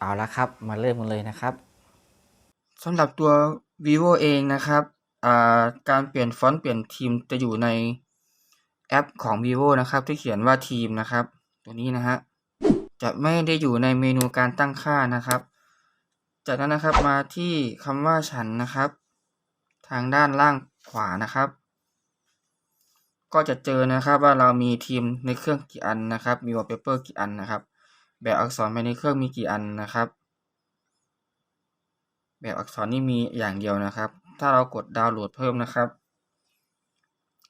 เอาละครับ มาเริ่มกันเลยนะครับสำหรับตัว vivo เองนะครับการเปลี่ยนฟอนต์เปลี่ยนทีมจะอยู่ในแอปของ vivo นะครับที่เขียนว่าทีมนะครับ ตัวนี้นะฮะจะไม่ได้อยู่ในเมนูการตั้งค่านะครับ จากนั้นนะครับมาที่คำว่าฉันนะครับ ทางด้านล่างขวานะครับ ก็จะเจอนะครับว่าเรามีทีมในเครื่องกี่อันนะครับ มี wallpaper กี่อันนะครับ แบบอักษรภายในเครื่องมีกี่อันนะครับ แบบอักษรนี่มีอย่างเดียวนะครับ ถ้าเรากดดาวน์โหลดเพิ่มนะครับ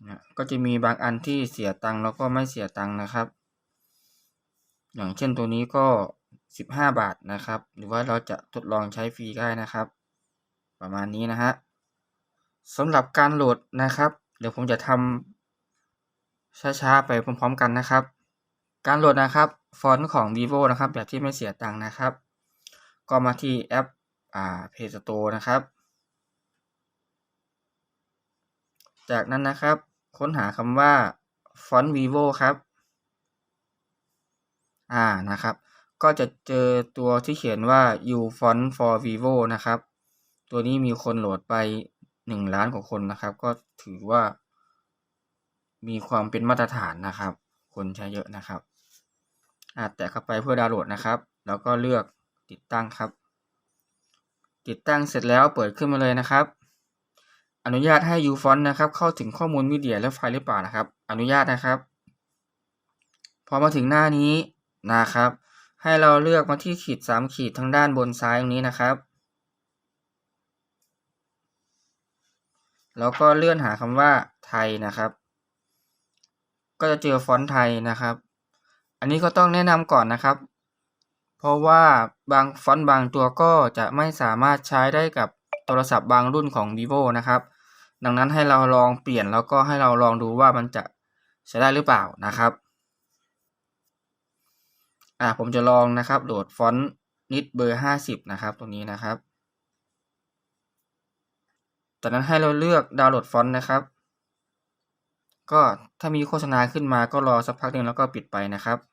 นะก็จะมีบางอันที่เสียตังค์แล้วก็ไม่เสียตังค์นะครับ อย่างเช่นตัวนี้ก็ 15 บาทนะครับ หรือว่าเราจะทดลองใช้ฟรีได้นะครับ ประมาณนี้นะฮะสำหรับการโหลดนะครับ เดี๋ยวผมจะทำช้าๆไปพร้อมๆกันนะครับ การโหลดนะครับ ฟอนต์ของ vivo นะครับ แบบที่ไม่เสียตังค์นะครับ ก็มาที่แอปอ่า Play Store นะครับ จากนั้นนะครับ ค้นหาคำว่าฟอนต์ vivo ครับ อ่านะครับ ก็จะเจอตัวที่เขียนว่า u font for vivo นะครับ ตัวนี้มีคนโหลดไป 1 ล้านกว่าคนนะครับ ก็ถือว่ามีความเป็นมาตรฐานนะครับ คนใช้เยอะนะครับ อ่าแตะเข้าไปเพื่อดาวน์โหลดนะครับ แล้วก็เลือกติดตั้งครับ ติดตั้งเสร็จแล้วเปิดขึ้นมาเลยนะครับ อนุญาตให้ UFont นะครับ เข้าถึงข้อมูลมีเดียและไฟล์หรือเปล่านะครับ อนุญาตนะครับ พอมาถึงหน้านี้นะครับ ให้เราเลือกมาที่ขีด 3 ขีดทางด้านบนซ้ายตรงนี้นะครับ แล้วก็เลื่อนหาคำว่าไทยนะครับ ก็จะเจอฟอนต์ไทยนะครับ อันนี้ก็ต้องแนะนำก่อนนะครับ เพราะว่าบางฟอนต์บางตัวก็จะไม่สามารถใช้ได้กับโทรศัพท์บางรุ่นของ vivo นะครับ ดังนั้นให้เราลองเปลี่ยนแล้วก็ให้เราลองดูว่ามันจะใช้ได้หรือเปล่านะครับอ่าผมจะลองนะครับโหลดฟอนต์นิดเบอร์ห้าสิบนะครับ ตรงนี้นะครับ จากนั้นให้เราเลือกดาวน์โหลดฟอนต์นะครับ ก็ถ้ามีโฆษณาขึ้นมาก็รอสักพักหนึ่งแล้วก็ปิดไปนะครับ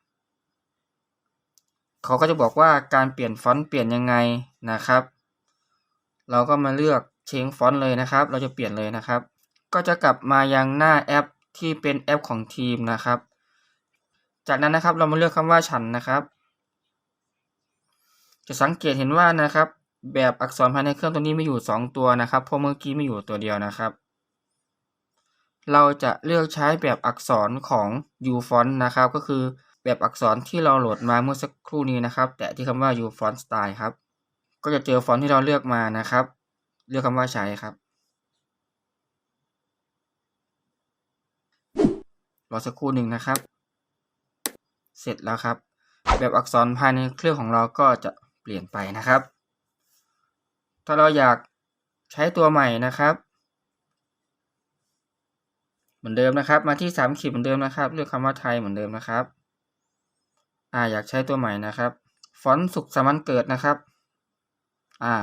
เขาก็จะบอกว่าการเปลี่ยนฟอนต์เปลี่ยนยังไงนะครับ เราก็มาเลือกเชงฟอนต์เลยนะครับ เราจะเปลี่ยนเลยนะครับ ก็จะกลับมายังหน้าแอปที่เป็นแอปของทีมนะครับ จากนั้นนะครับเรามาเลือกคำว่าฉันนะครับ จะสังเกตเห็นว่านะครับ แบบอักษรภายในเครื่องตัวนี้มีอยู่ 2 ตัวนะครับเพราะเมื่อกี้มีอยู่ตัวเดียวนะครับ เราจะเลือกใช้แบบอักษรของ u font นะครับก็คือ แบบอักษรที่เราโหลดมาเมื่อสักครู่นี้นะครับ แต่ที่คำว่า u font style ครับ ก็จะเจอฟอนต์ที่เราเลือกมานะครับ เลือกคำว่าใช้ครับรอสักครู่หนึ่งนะครับ เสร็จแล้วครับ แบบอักษรภายในเครื่องของเราก็จะเปลี่ยนไปนะครับ ถ้าเราอยากใช้ตัวใหม่นะครับ เหมือนเดิมนะครับ มาที่สามขีดเหมือนเดิมนะครับ เลือกคำว่าไทยเหมือนเดิมนะครับ อ่าอยากใช้ตัวใหม่นะครับ ฟอนต์สุขสมัญเกิดนะครับ อ่า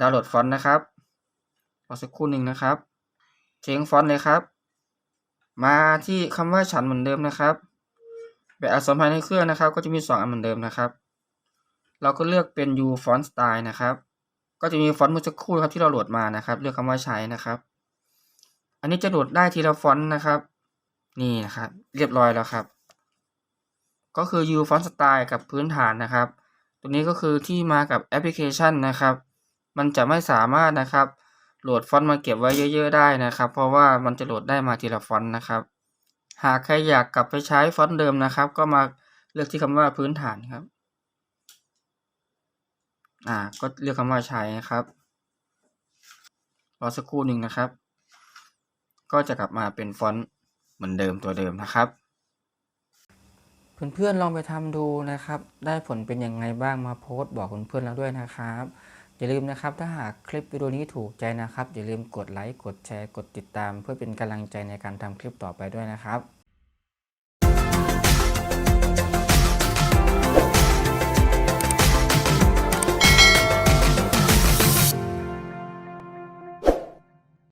ดาวน์โหลดฟอนต์นะครับรอสักครู่หนึ่งนะครับเชงฟอนต์เลยครับ มาที่คำว่าฉันเหมือนเดิมนะครับ แบบอักษรภายในเครื่องนะครับ ก็จะมี 2 อันเหมือนเดิมนะครับ เราก็เลือกเป็น U font style นะครับ ก็จะมีฟอนต์เมื่อสักครู่ครับที่เราโหลดมานะครับ เลือกคำว่าใช้นะครับ อันนี้จะโหลดได้ทีละฟอนต์นะครับ นี่นะครับ เรียบร้อยแล้วครับ ก็คือ U font style กับพื้นฐานนะครับ ตัวนี้ก็คือที่มากับแอปพลิเคชันนะครับ มันจะไม่สามารถนะครับโหลดฟอนต์มาเก็บไว้เยอะๆได้นะครับ เพราะว่ามันจะโหลดได้มาทีละฟอนต์นะครับ หากใครอยากกลับไปใช้ฟอนต์เดิมนะครับ ก็มาเลือกที่คำว่าพื้นฐานครับ อ่า ก็เลือกคำว่าใช้นะครับ รอสักครู่หนึ่งนะครับ ก็จะกลับมาเป็นฟอนต์เหมือนเดิมตัวเดิมนะครับ เพื่อนๆลองไปทำดูนะครับ ได้ผลเป็นยังไงบ้างมาโพสต์บอกเพื่อนๆเราด้วยนะครับอย่าลืมนะครับถ้าหากคลิปวิดีโอนี้ถูกใจนะครับอย่าลืมกดไลค์กดแชร์กดติดตาม เพื่อเป็นกำลังใจในการทำคลิปต่อไปด้วยนะครับ